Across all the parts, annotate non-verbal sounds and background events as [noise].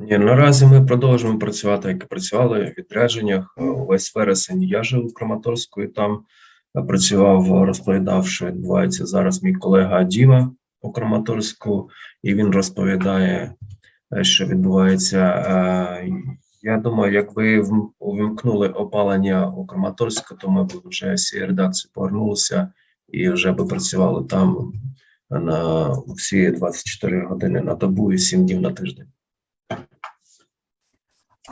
Ні, наразі ми продовжуємо працювати, як і працювали в відрядженнях. Весь вересень я жив в Краматорську і там е, працював, розповідав, що відбувається зараз мій колега Діма у Краматорську, і він розповідає, е, що відбувається. Е, Я думаю, якби вм- увімкнули опалення у Краматорську, то ми б вже всі редакції повернулися і вже би працювали там на всі 24 години на добу і 7 днів на тиждень.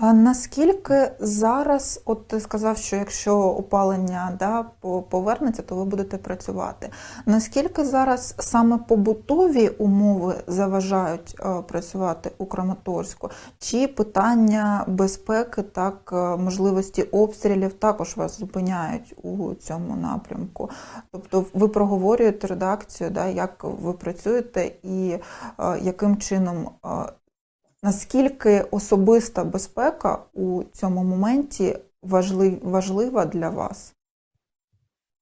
А наскільки зараз, от ти сказав, що якщо опалення да, повернеться, то ви будете працювати. Наскільки зараз саме побутові умови заважають е, працювати у Краматорську? Чи питання безпеки, так е, можливості обстрілів також вас зупиняють у цьому напрямку? Тобто ви проговорюєте редакцію, да, як ви працюєте і е, яким чином Наскільки особиста безпека у цьому моменті важлив, важлива для вас?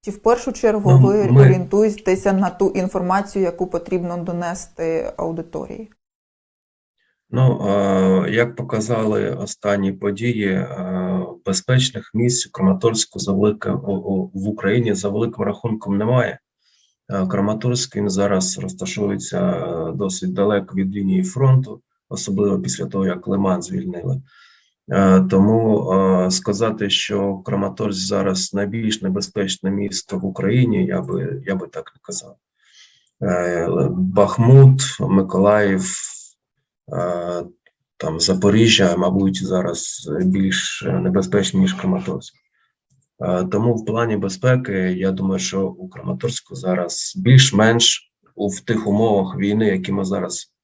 Чи в першу чергу Ну, ви ми- орієнтуєтеся на ту інформацію, яку потрібно донести аудиторії? Ну, як показали останні події, безпечних місць у Краматорську за великим в Україні за великим рахунком немає. Краматорськ він зараз розташовується досить далеко від лінії фронту, особливо після того, як Лиман звільнили. Е, Тому е, сказати, що Краматорськ зараз найбільш небезпечне місто в Україні, я би я би так не казав. Е, Бахмут, Миколаїв, там Запоріжжя, мабуть, зараз більш небезпечні, ніж Краматорськ. Тому в плані безпеки, я думаю, що у Краматорську зараз більш-менш в тих умовах війни, які ми зараз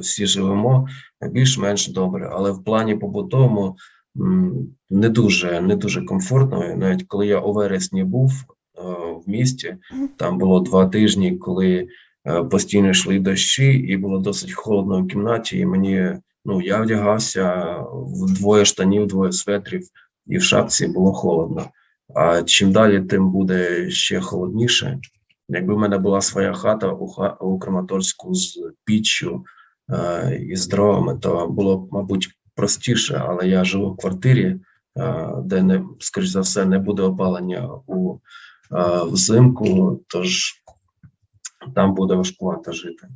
всі живемо, більш-менш добре. Але в плані побутовому не дуже не дуже комфортно. Навіть коли я у вересні був е, в місті, там було два тижні, коли е, постійно йшли дощі, і було досить холодно в кімнаті. І мені ну я вдягався в двоє штанів, двоє светрів, і в шапці було холодно. А чим далі, тим буде ще холодніше. Якби в мене була своя хата у, Краматорську з піччю е, і з дровами, то було б, мабуть, простіше, але я живу в квартирі, е, де не, скоріш за все, не буде опалення у е, взимку, тож там буде важкувато жити.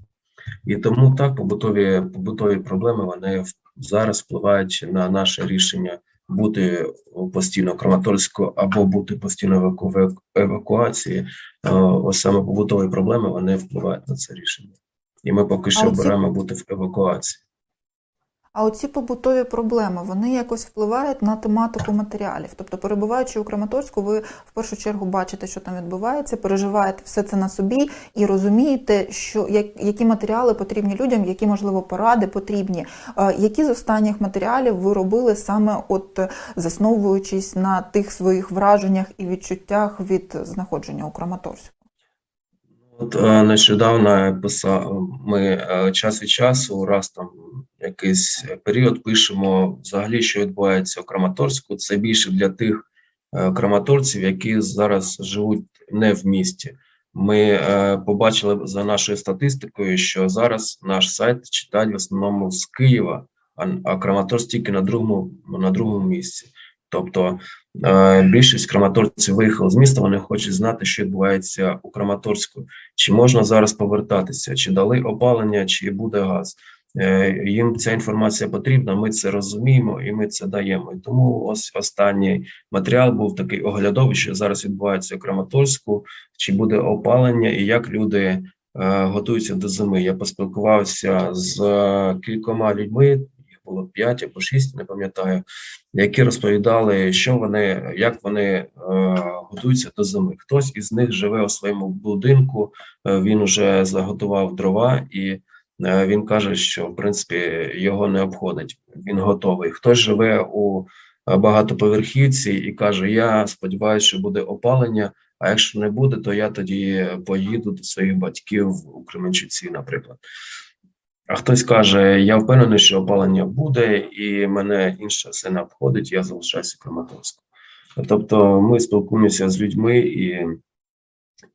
І тому так побутові побутові проблеми вони зараз впливають на наше рішення бути постійно в Краматорську або бути постійно в еваку- в еваку- евакуації. Е, Ось саме побутові проблеми вони впливають на це рішення. І ми поки що оці- обираємо бути в евакуації. А оці побутові проблеми вони якось впливають на тематику матеріалів. Тобто, перебуваючи у Краматорську, ви в першу чергу бачите, що там відбувається, переживаєте все це на собі і розумієте, що як- які матеріали потрібні людям, які можливо поради потрібні. Які з останніх матеріалів ви робили саме, от засновуючись на тих своїх враженнях і відчуттях від знаходження у Краматорську? От е, нещодавно писав, ми е, час від часу, раз там якийсь період пишемо взагалі, що відбувається у Краматорську. Це більше для тих е, краматорців, які зараз живуть не в місті. Ми побачили за нашою статистикою, що зараз наш сайт читають в основному з Києва, а Краматорськ тільки на другому на другому місці. Тобто е, більшість краматорців виїхали з міста, вони хочуть знати, що відбувається у Краматорську. Чи можна зараз повертатися, чи дали опалення, чи буде газ. Е, Їм ця інформація потрібна, ми це розуміємо і ми це даємо. І тому ось останній матеріал був такий оглядовий, що зараз відбувається у Краматорську, чи буде опалення і як люди е, готуються до зими. Я поспілкувався з кількома людьми, було п'ять або шість, не пам'ятаю, які розповідали, що вони, як вони е, готуються до зими. Хтось із них живе у своєму будинку, е, він вже заготував дрова, і е, він каже, що в принципі його не обходить. Він готовий. Хтось живе у багатоповерхівці і каже: Я сподіваюся, що буде опалення. А якщо не буде, то я тоді поїду до своїх батьків у Кременчуці, наприклад. А хтось каже: Я впевнений, що опалення буде, і мене інше все не обходить, я залишаюся в Краматорську. Тобто ми спілкуємося з людьми, і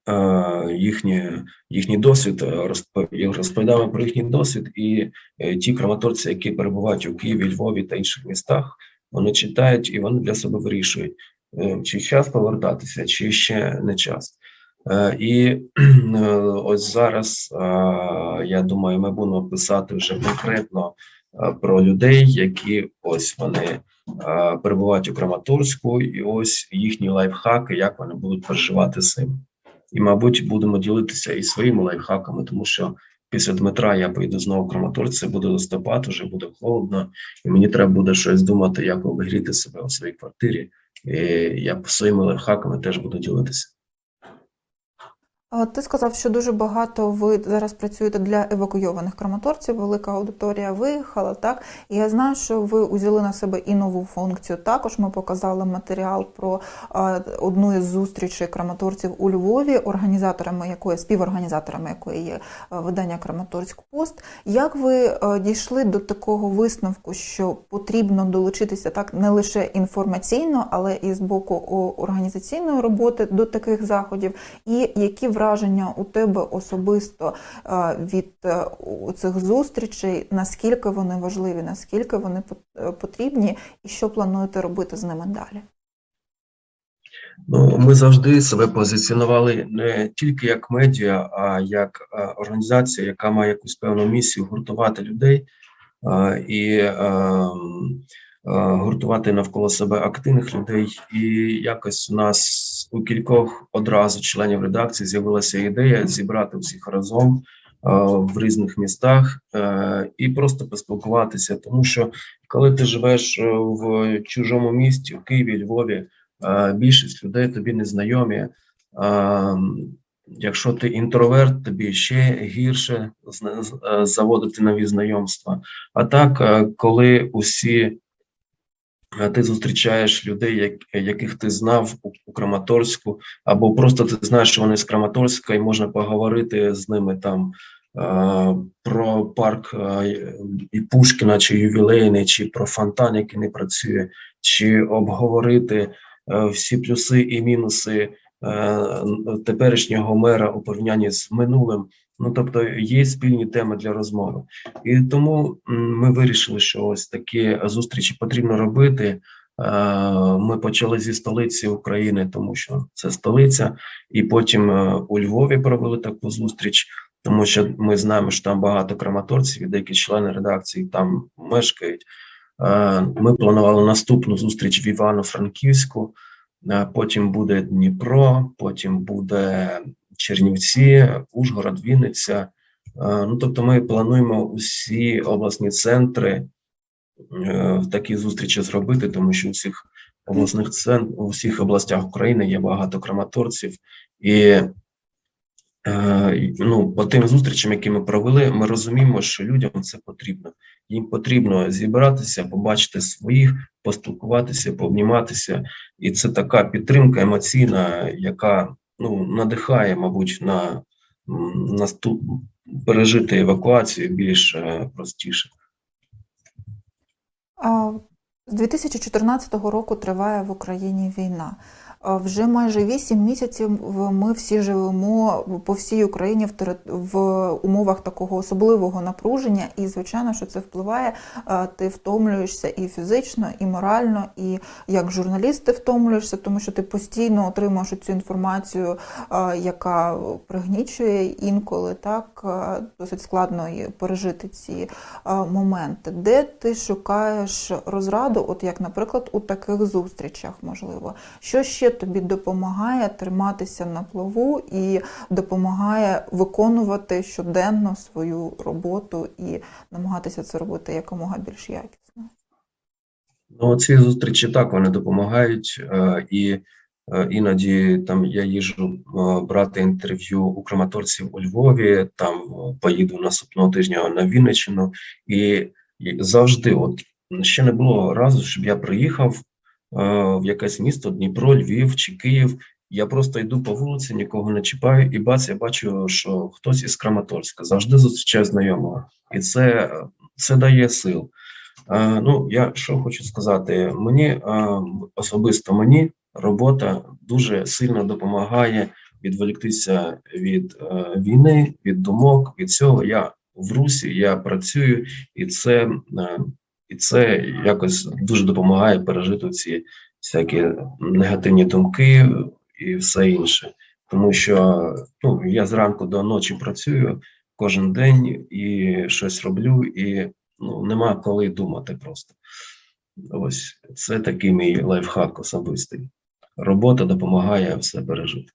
е, їхні, їхній досвід, е, розп- розповідаємо про їхній досвід, і е, ті краматорці, які перебувають у Києві, Львові та інших містах, вони читають і вони для себе вирішують, е, чи час повертатися, чи ще не час. Е, І [clears throat] е, ось зараз, е, я думаю, ми будемо писати вже конкретно про людей, які ось вони перебувають у Краматорську, і ось їхні лайфхаки, як вони будуть переживати з цим. І, мабуть, будемо ділитися і своїми лайфхаками, тому що після Дмитра я поїду знову в Краматорськ, буде листопад, вже буде холодно, і мені треба буде щось думати, як обігріти себе у своїй квартирі. І я своїми лайфхаками теж буду ділитися. Ти сказав, що дуже багато ви зараз працюєте для евакуйованих краматорців, велика аудиторія виїхала, так? І я знаю, що ви узяли на себе і нову функцію. Також ми показали матеріал про одну із зустрічей краматорців у Львові, організаторами якої, співорганізаторами якої є видання Краматорськ Пост. Як ви дійшли до такого висновку, що потрібно долучитися так не лише інформаційно, але і з боку організаційної роботи до таких заходів? І які враження у тебе особисто е, від е, цих зустрічей? Наскільки вони важливі, наскільки вони е, потрібні, і що плануєте робити з ними далі? Ну, ми завжди себе позиціонували не тільки як медіа, а як організація, яка має якусь певну місію гуртувати людей і е, м, е, гуртувати навколо себе активних людей. І якось у нас у кількох одразу членів редакції з'явилася ідея зібрати всіх разом е, в різних містах е, і просто поспілкуватися, тому що коли ти живеш е, в чужому місті, в Києві, Львові. Е, більшість людей тобі не знайомі. Е, Якщо ти інтроверт, тобі ще гірше е, заводити нові знайомства. А так, е, коли усі е, ти зустрічаєш людей, яких ти знав у, Краматорську, або просто ти знаєш, що вони з Краматорська, і можна поговорити з ними там про парк і Пушкіна, чи ювілейний, чи про фонтан, який не працює, чи обговорити е, всі плюси і мінуси е, теперішнього мера у порівнянні з минулим. Ну тобто є спільні теми для розмови, і тому ми вирішили, що ось такі зустрічі потрібно робити. Е, Ми почали зі столиці України, тому що це столиця, і потім е, у Львові провели таку зустріч, тому що ми знаємо, що там багато краматорців, і деякі члени редакції там мешкають. Е, Ми планували наступну зустріч в Івано-Франківську. Потім буде Дніпро, потім буде Чернівці, Ужгород, Вінниця. Е, Ну, тобто, ми плануємо усі обласні центри е, в такі зустрічі зробити, тому що у всіх обласних центрів, у всіх областях України є багато краматорців, і е, ну, по тим зустрічам, які ми провели, ми розуміємо, що людям це потрібно. Їм потрібно зібратися, побачити своїх, поспілкуватися, пообніматися, і це така підтримка емоційна, яка ну надихає, мабуть, на наступ пережити евакуацію більш е, простіше. З 2014 року триває в Україні війна. Вже майже 8 місяців ми всі живемо по всій Україні в, в умовах такого особливого напруження, і звичайно, що це впливає. Ти втомлюєшся і фізично, і морально, і як журналіст ти втомлюєшся, тому що ти постійно отримуєш цю інформацію, яка пригнічує інколи, так досить складно пережити ці моменти, де ти шукаєш розраду, от як, наприклад, у таких зустрічах, можливо, що ще тобі допомагає триматися на плаву і допомагає виконувати щоденно свою роботу і намагатися це робити якомога більш якісно. Ну, ці зустрічі так вони допомагають, е, і е, іноді там я їжджу е, брати інтерв'ю у краматорців у Львові, там поїду наступного тижня на Вінниччину, і, завжди, от ще не було разу, щоб я приїхав в якесь місто, Дніпро, Львів чи Київ. Я просто йду по вулиці, нікого не чіпаю, і бац, я бачу, що хтось із Краматорська завжди зустрічаю знайомого, і це, це дає сил. Е, Ну, я що хочу сказати, мені е, особисто мені робота дуже сильно допомагає відволіктися від е, війни, від думок, від цього. Я в русі, я працюю, і це, е, і це якось дуже допомагає пережити ці всякі негативні думки і все інше. Тому що ну, я зранку до ночі працюю кожен день і щось роблю, і ну, нема коли думати просто. Ось це такий мій лайфхак особистий. Робота допомагає все пережити.